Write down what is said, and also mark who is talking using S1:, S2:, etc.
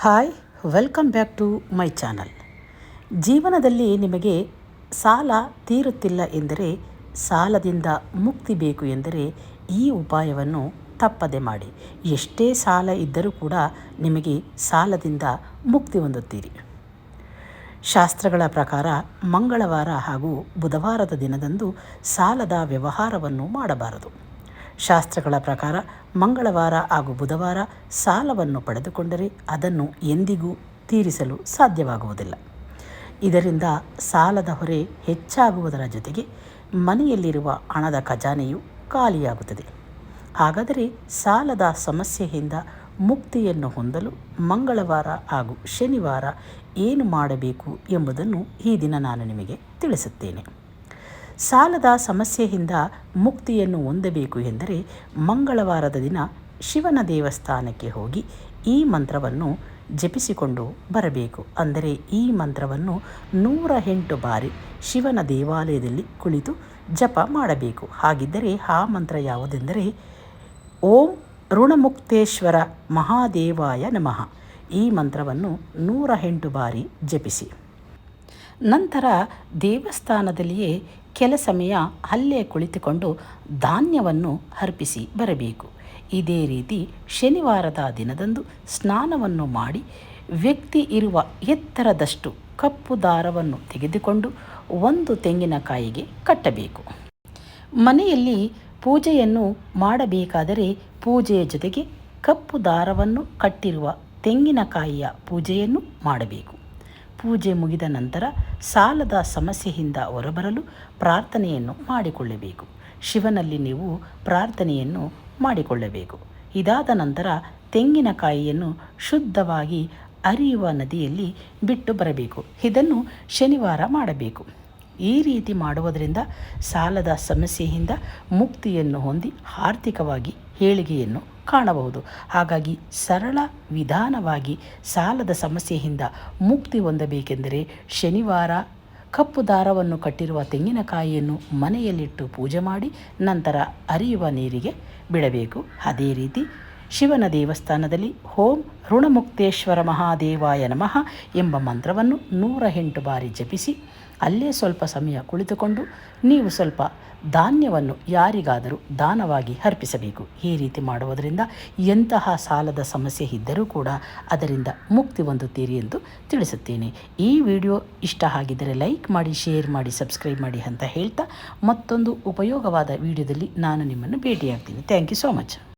S1: Hi, welcome back to my channel. ಜೀವನದಲ್ಲಿ ನಿಮಗೆ ಸಾಲ ತೀರುತ್ತಿಲ್ಲ ಎಂದರೆ ಸಾಲದಿಂದ ಮುಕ್ತಿ ಬೇಕು ಎಂದರೆ ಈ ಉಪಾಯವನ್ನು ತಪ್ಪದೆ ಮಾಡಿ. ಎಷ್ಟೇ ಸಾಲ ಇದ್ದರೂ ಕೂಡ ನಿಮಗೆ ಸಾಲದಿಂದ ಮುಕ್ತಿ ಹೊಂದುತ್ತೀರಿ. ಶಾಸ್ತ್ರಗಳ ಪ್ರಕಾರ ಮಂಗಳವಾರ ಹಾಗೂ ಬುಧವಾರದ ದಿನದಂದು ಸಾಲದ ವ್ಯವಹಾರವನ್ನು ಮಾಡಬಾರದು. ಶಾಸ್ತ್ರಗಳ ಪ್ರಕಾರ ಮಂಗಳವಾರ ಹಾಗೂ ಬುಧವಾರ ಸಾಲವನ್ನು ಪಡೆದುಕೊಂಡರೆ ಅದನ್ನು ಎಂದಿಗೂ ತೀರಿಸಲು ಸಾಧ್ಯವಾಗುವುದಿಲ್ಲ. ಇದರಿಂದ ಸಾಲದ ಹೊರೆ ಹೆಚ್ಚಾಗುವುದರ ಜೊತೆಗೆ ಮನೆಯಲ್ಲಿರುವ ಹಣದ ಖಜಾನೆಯು ಖಾಲಿಯಾಗುತ್ತದೆ. ಹಾಗಾದರೆ ಸಾಲದ ಸಮಸ್ಯೆಯಿಂದ ಮುಕ್ತಿಯನ್ನು ಹೊಂದಲು ಮಂಗಳವಾರ ಹಾಗೂ ಶನಿವಾರ ಏನು ಮಾಡಬೇಕು ಎಂಬುದನ್ನು ಈ ದಿನ ನಾನು ನಿಮಗೆ ತಿಳಿಸುತ್ತೇನೆ. ಸಾಲದ ಸಮಸ್ಯೆಯಿಂದ ಮುಕ್ತಿಯನ್ನು ಹೊಂದಬೇಕು ಎಂದರೆ ಮಂಗಳವಾರದ ದಿನ ಶಿವನ ದೇವಸ್ಥಾನಕ್ಕೆ ಹೋಗಿ ಈ ಮಂತ್ರವನ್ನು ಜಪಿಸಿಕೊಂಡು ಬರಬೇಕು. ಅಂದರೆ ಈ ಮಂತ್ರವನ್ನು ನೂರ ಎಂಟು ಬಾರಿ ಶಿವನ ದೇವಾಲಯದಲ್ಲಿ ಕುಳಿತು ಜಪ ಮಾಡಬೇಕು. ಹಾಗಿದ್ದರೆ ಆ ಮಂತ್ರ ಯಾವುದೆಂದರೆ, ಓಂ ಋಣಮುಕ್ತೇಶ್ವರ ಮಹಾದೇವಾಯ ನಮಃ. ಈ ಮಂತ್ರವನ್ನು ನೂರ ಎಂಟು ಬಾರಿ ಜಪಿಸಿ. ನಂತರ ದೇವಸ್ಥಾನದಲ್ಲಿಯೇ ಕೆಲ ಸಮಯ ಅಲ್ಲೇ ಕುಳಿತುಕೊಂಡು ಧಾನ್ಯವನ್ನು ಅರ್ಪಿಸಿ ಬರಬೇಕು. ಇದೇ ರೀತಿ ಶನಿವಾರದ ದಿನದಂದು ಸ್ನಾನವನ್ನು ಮಾಡಿ ವ್ಯಕ್ತಿ ಇರುವ ಎತ್ತರದಷ್ಟು ಕಪ್ಪು ದಾರವನ್ನು ತೆಗೆದುಕೊಂಡು ಒಂದು ತೆಂಗಿನಕಾಯಿಗೆ ಕಟ್ಟಬೇಕು. ಮನೆಯಲ್ಲಿ ಪೂಜೆಯನ್ನು ಮಾಡಬೇಕಾದರೆ ಪೂಜೆಯ ಜೊತೆಗೆ ಕಪ್ಪು ದಾರವನ್ನು ಕಟ್ಟಿರುವ ತೆಂಗಿನಕಾಯಿಯ ಪೂಜೆಯನ್ನು ಮಾಡಬೇಕು. ಪೂಜೆ ಮುಗಿದ ನಂತರ ಸಾಲದ ಸಮಸ್ಯೆಯಿಂದ ಹೊರಬರಲು ಪ್ರಾರ್ಥನೆಯನ್ನು ಮಾಡಿಕೊಳ್ಳಬೇಕು. ಶಿವನಲ್ಲಿ ನೀವು ಪ್ರಾರ್ಥನೆಯನ್ನು ಮಾಡಿಕೊಳ್ಳಬೇಕು. ಇದಾದ ನಂತರ ತೆಂಗಿನಕಾಯಿಯನ್ನು ಶುದ್ಧವಾಗಿ ಹರಿಯುವ ನದಿಯಲ್ಲಿ ಬಿಟ್ಟು ಬರಬೇಕು. ಇದನ್ನು ಶನಿವಾರ ಮಾಡಬೇಕು. ಈ ರೀತಿ ಮಾಡುವುದರಿಂದ ಸಾಲದ ಸಮಸ್ಯೆಯಿಂದ ಮುಕ್ತಿಯನ್ನು ಹೊಂದಿ ಆರ್ಥಿಕವಾಗಿ ಏಳಿಗೆಯನ್ನು ಕಾಣಬಹುದು. ಹಾಗಾಗಿ ಸರಳ ವಿಧಾನವಾಗಿ ಸಾಲದ ಸಮಸ್ಯೆಯಿಂದ ಮುಕ್ತಿ ಹೊಂದಬೇಕೆಂದರೆ ಶನಿವಾರ ಕಪ್ಪು ದಾರವನ್ನು ಕಟ್ಟಿರುವ ತೆಂಗಿನಕಾಯಿಯನ್ನು ಮನೆಯಲ್ಲಿಟ್ಟು ಪೂಜೆ ಮಾಡಿ ನಂತರ ಹರಿಯುವ ನೀರಿಗೆ ಬಿಡಬೇಕು. ಅದೇ ರೀತಿ ಶಿವನ ದೇವಸ್ಥಾನದಲ್ಲಿ ಹೋಂ ಋಣಮುಕ್ತೇಶ್ವರ ಮಹಾದೇವಾಯ ನಮಃ ಎಂಬ ಮಂತ್ರವನ್ನು ನೂರ ಎಂಟು ಬಾರಿ ಜಪಿಸಿ ಅಲ್ಲೇ ಸ್ವಲ್ಪ ಸಮಯ ಕುಳಿತುಕೊಂಡು ನೀವು ಸ್ವಲ್ಪ ಧಾನ್ಯವನ್ನು ಯಾರಿಗಾದರೂ ದಾನವಾಗಿ ಅರ್ಪಿಸಬೇಕು. ಈ ರೀತಿ ಮಾಡುವುದರಿಂದ ಎಂತಹ ಸಾಲದ ಸಮಸ್ಯೆ ಇದ್ದರೂ ಕೂಡ ಅದರಿಂದ ಮುಕ್ತಿ ಹೊಂದುತ್ತೀರಿ ಎಂದು ತಿಳಿಸುತ್ತೇನೆ. ಈ ವಿಡಿಯೋ ಇಷ್ಟ ಆಗಿದ್ದರೆ ಲೈಕ್ ಮಾಡಿ, ಶೇರ್ ಮಾಡಿ, ಸಬ್ಸ್ಕ್ರೈಬ್ ಮಾಡಿ ಅಂತ ಹೇಳ್ತಾ ಮತ್ತೊಂದು ಉಪಯೋಗವಾದ ವಿಡಿಯೋದಲ್ಲಿ ನಾನು ನಿಮ್ಮನ್ನು ಭೇಟಿಯಾಗ್ತೀನಿ. Thank you so much.